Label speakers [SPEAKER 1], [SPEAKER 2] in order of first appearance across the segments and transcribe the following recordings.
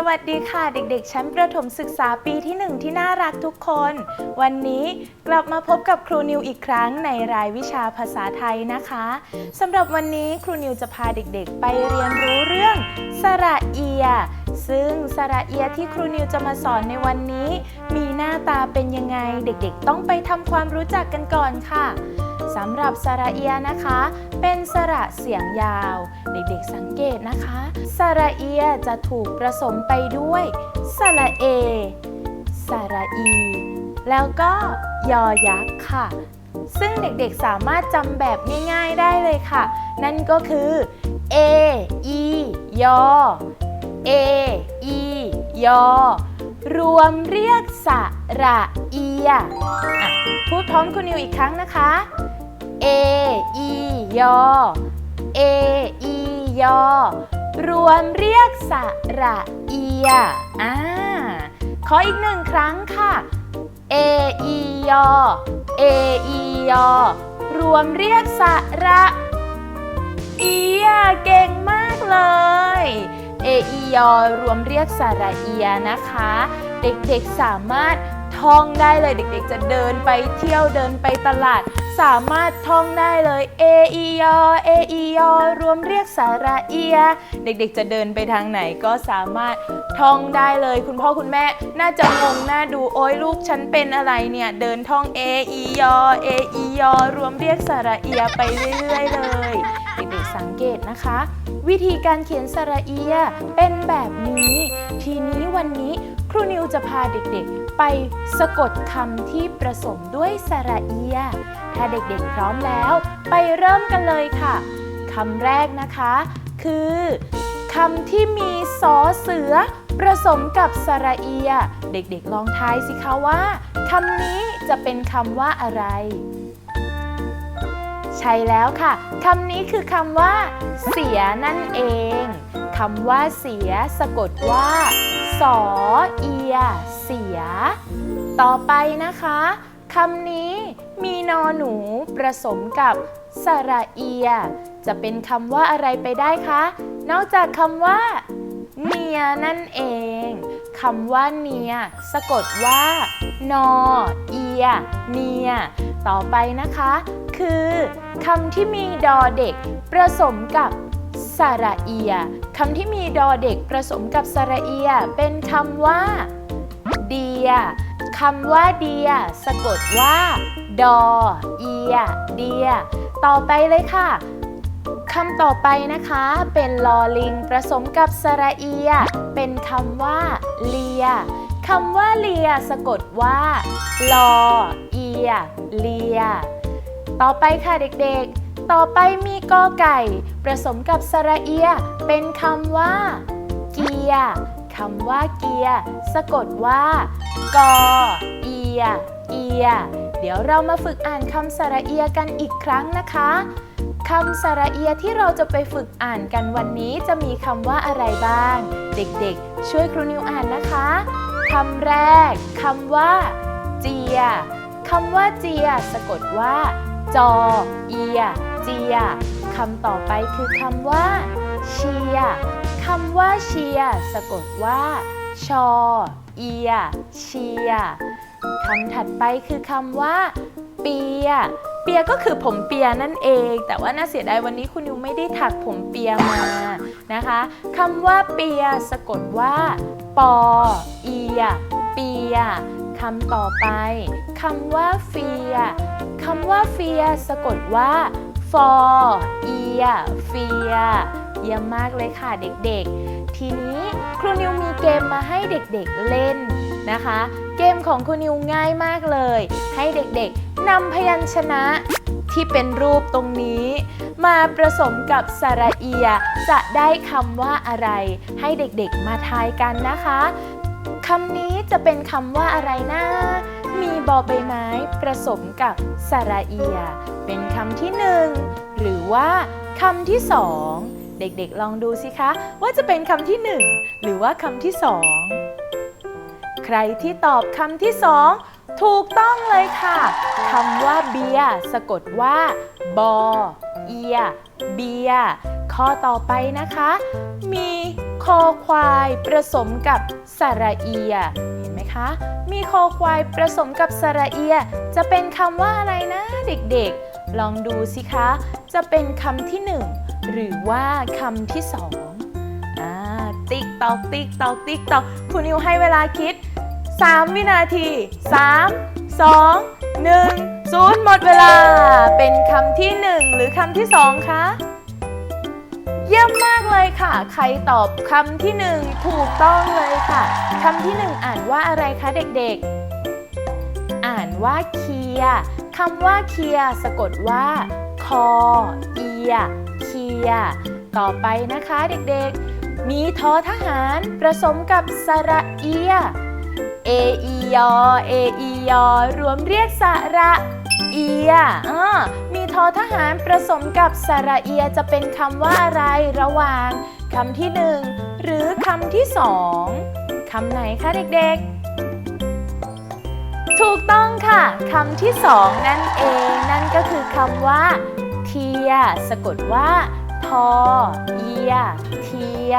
[SPEAKER 1] สวัสดีค่ะเด็กๆ ชั้นประถมศึกษาปีที่หนึ่งที่น่ารักทุกคน วันนี้กลับมาพบกับครูนิวอีกครั้งในรายวิชาภาษาไทยนะคะสำหรับวันนี้ครูนิวจะพาเด็กๆ ไปเรียนรู้เรื่องสระเอีย ซึ่งสระเอียที่ครูนิวจะมาสอนในวันนี้ มีหน้าตาเป็นยังไงเด็กๆ ต้องไปทำความรู้จักกันก่อนค่ะ สำหรับสระเอียนะคะ เป็นสระเสียงยาว เด็กๆสังเกตนะคะ สระเอียจะถูกผสมไปด้วย สระเอ สระอี แล้วก็ยอยักษ์ค่ะ ซึ่งเด็กๆสามารถจำแบบง่ายๆได้เลยค่ะ นั่นก็คือ A E ยอ A E ยอ รวมเรียกสระเอียอะพูดพร้อมคุณนิวอีกครั้งนะคะ A E ยอ A E ยอรวมเรียกสระเอียอ่าขออีกหนึ่งครั้งค่ะ A E ยอ A E ยอรวมเรียกสระเอียเก่งมากเลย A E ยอรวมเรียกสระเอียนะคะ เด็กๆสามารถ ท่องได้เลยเด็กๆ จะเดินไปเที่ยวเดินไปตลาด สามารถท่องได้เลย A E ยอ A E ยอรวมเรียกสระเอีย เด็กๆ จะเดินไปทางไหนก็สามารถท่องได้เลย คุณพ่อคุณแม่น่าจะงงน่าดูโอ้ยลูกฉันเป็นอะไรเนี่ยเดินท่อง A E ยอ A E ยอรวมเรียกสระเอียไปเรื่อยๆเลยเด็กๆสังเกตนะคะ วิธีการเขียนสระเอียเป็นแบบนี้ ทีนี้วันนี้ ครูนิวจะพาเด็กๆ ไปสะกดคำที่ประสมด้วยสระเอีย ถ้าเด็กๆพร้อมแล้ว ไปเริ่มกันเลยค่ะคำแรกนะคะ คือคำที่มีสอเสือผสมกับสระเอีย เด็กๆลองทายสิคะว่าคำนี้จะเป็นคำว่าอะไร ใช่แล้วค่ะคำนี้คือคำว่า เสียนั่นเองคำว่าเสีย สะกดว่า สอเอีย เสีย ต่อไปนะคะคำนี้มีนอหนูผสมกับสระเอีย จะเป็นคำว่าอะไรไปได้คะ นอกจากคำว่าเนียนั่นเองคำว่าเนีย สะกดว่า นอ เอีย เนีย ต่อไปนะคะ คือคำที่มีดอเด็กผสมกับสระเอีย คำที่มีดอเด็กผสมกับสระเอีย เป็นคำว่าเดียคำว่าเดีย สะกดว่า ดอ เอีย เดีย ต่อไปเลยค่ะคำต่อไปนะคะ เป็นลอลิงผสมกับสระเอีย เป็นคำว่า เลียคำว่าเลีย สะกดว่า ลอ เอีย เลีย ต่อไปค่ะเด็กๆ ต่อไปมีกอไก่ ผสมกับสระเอีย เป็นคำว่า เกียร์คำว่าเกียร์ สะกดว่า กอ เอียเอียเดี๋ยวเรามาฝึกอ่านคำสระเอียกันอีกครั้งนะคะคำสระเอียที่เราจะไปฝึกอ่านกันวันนี้จะมีคำว่าอะไรบ้าง เด็กๆ ช่วยครูนิวอ่านนะคะคำแรกคำว่า เจียคำว่าเจีย สะกดว่า จอ เอีย เจียคำต่อไปคือคำว่า เชียคำว่าเชียสะกดว่า ชอ เอีย เชียคำถัดไปคือคำว่า เปีย เปียก็คือผมเปียนั่นเอง แต่ว่าน่าเสียดายวันนี้คุณนิวไม่ได้ถักผมเปียมานะคะคำว่าเปียสะกดว่า ปอ เอีย เปีย คำต่อไปคำว่าเฟียคำว่าเฟียสะกดว่าฟอเอียเฟียเยี่ยมมากเลยค่ะเด็กๆ ทีนี้ครูนิวมีเกมมาให้เด็กๆเล่นนะคะ เกมของครูนิวง่ายมากเลย ให้เด็กๆนำพยัญชนะที่เป็นรูปตรงนี้ มาผสมกับสระเอีย จะได้คำว่าอะไร ให้เด็กๆมาทายกันนะคะ คำนี้จะเป็นคำว่าอะไรนะ มีบอใบไม้ผสมกับสระเอีย เป็นคำที่หนึ่งหรือว่าคำที่สองเด็กๆลองดูสิคะ ว่าจะเป็นคำที่หนึ่งหรือว่าคำที่สองใครที่ตอบคำที่สองถูกต้องเลยค่ะคำว่าเบียสะกดว่าบอเอียเบียข้อต่อไปนะคะ มี คอควายผสมกับสระเอีย เห็นไหมคะ มีคอควายผสมกับสระเอีย จะเป็นคำว่าอะไรนะเด็กๆ ลองดูสิคะ จะเป็นคำที่หนึ่งหรือว่าคำที่สองอติ๊กตอกติ๊กตอกติ๊กตอกคุณนิวให้เวลาคิด 3 วินาที 3 2 1 0 หมดเวลา เป็นคำที่ 1 หรือคำที่ 2 คะ เยี่ยมมากเลยค่ะ ใครตอบคำที่1ถูกต้องเลยค่ะคำที่1อ่านว่าอะไรคะเด็กๆ อ่านว่าเคียร์คำว่าเคียร์สะกดว่าคอเอียเคียร์ต่อไปนะคะเด็กๆ มีทอทหารผสมกับสระเอียเออียอเออียอรวมเรียกสระเอียอ่ามีท อทหารผสมกับสระเอียจะเป็นคำว่าอะไรระหว่างคำที่หนึ่งหรือคำที่สองคำไหนคะเด็กๆ ถูกต้องค่ะคำที่สองนั่นเองนั่นก็คือคำว่า เทีย สะกดว่าทอเอีย เทีย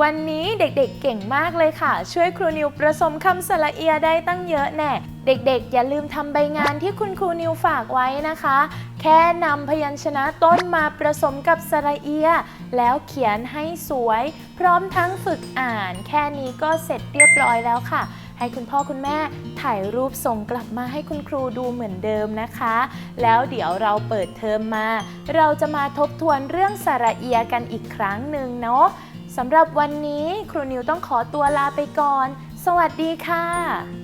[SPEAKER 1] วันนี้เด็กๆเก่งมากเลยค่ะ ช่วยครูนิวประสมคำสระเอียได้ตั้งเยอะแน่ เด็กๆ อย่าลืมทำใบงานที่คุณครูนิวฝากไว้นะคะ แค่นำพยัญชนะต้นมาผสมกับสระเอีย แล้วเขียนให้สวย พร้อมทั้งฝึกอ่าน แค่นี้ก็เสร็จเรียบร้อยแล้วค่ะ ให้คุณพ่อคุณแม่ถ่ายรูปส่งกลับมาให้คุณครูดูเหมือนเดิมนะคะ แล้วเดี๋ยวเราเปิดเทอมมา เราจะมาทบทวนเรื่องสระเอียกันอีกครั้งหนึ่งเนาะสำหรับวันนี้ครูนิวต้องขอตัวลาไปก่อน สวัสดีค่ะ